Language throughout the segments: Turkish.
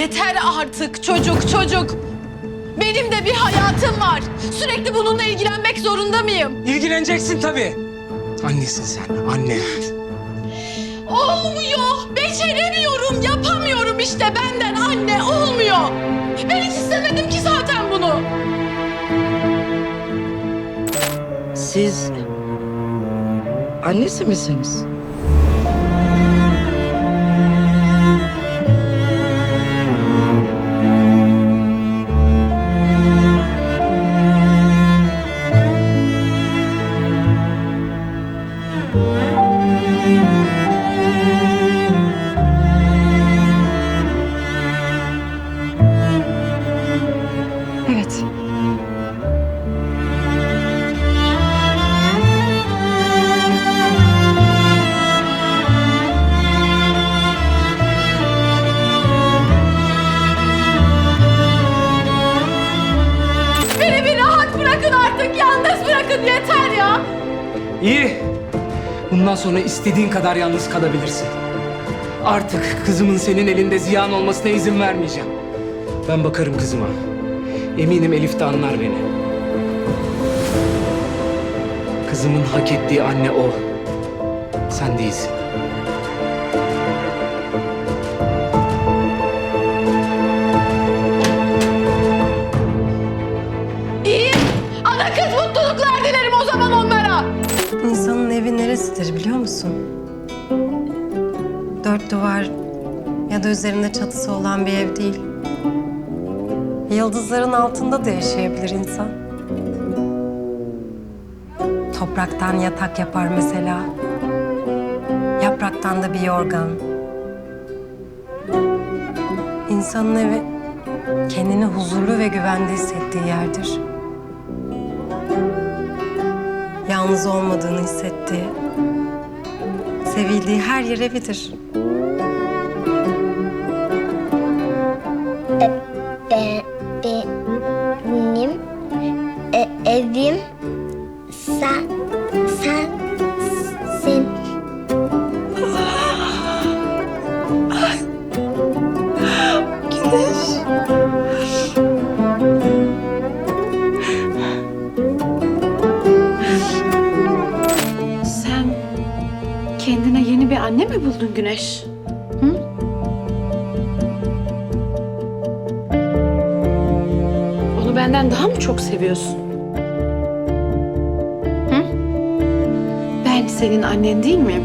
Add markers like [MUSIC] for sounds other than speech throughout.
Yeter artık çocuk çocuk. Benim de bir hayatım var. Sürekli bununla ilgilenmek zorunda mıyım? İlgileneceksin tabii. Annesin sen, anne. Olmuyor. Beceremiyorum, yapamıyorum işte benden anne olmuyor. Ben hiç istemedim ki zaten bunu. Siz annesi misiniz? Bırakın yeter ya. İyi. Bundan sonra istediğin kadar yalnız kalabilirsin. Artık kızımın senin elinde ziyan olmasına izin vermeyeceğim. Ben bakarım kızıma. Eminim Elif de anlar beni. Kızımın hak ettiği anne o. Sen değilsin. Evi neresidir biliyor musun? Dört duvar ya da üzerinde çatısı olan bir ev değil. Yıldızların altında da yaşayabilir insan. Topraktan yatak yapar mesela. Yapraktan da bir yorgan. İnsanın evi kendini huzurlu ve güvende hissettiği yerdir. Yalnız olmadığını hissettiği, sevildiği her yer evidir. Be, benim e, evim sen anne mi buldun Güneş? Hı? Onu benden daha mı çok seviyorsun? Hı? Ben senin annen değil miyim?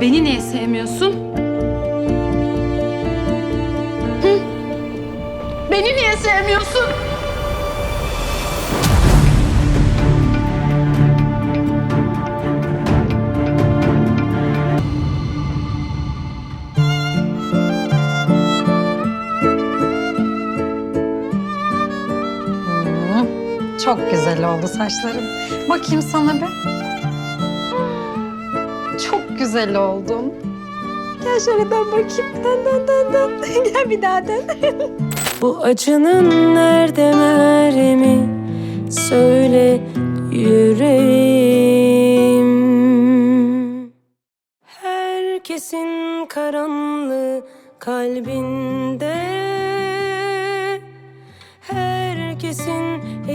Beni niye sevmiyorsun? Beni niye sevmiyorsun? Çok güzel oldu saçların. Bakayım sana bir. Çok güzel oldun. Gel şöyle dön bakayım. Dön dön dön dön. [LAUGHS] Gel bir daha dön. [LAUGHS] Bu acının nerede merhemi söyle yüreğim Herkesin karanlığı kalbinde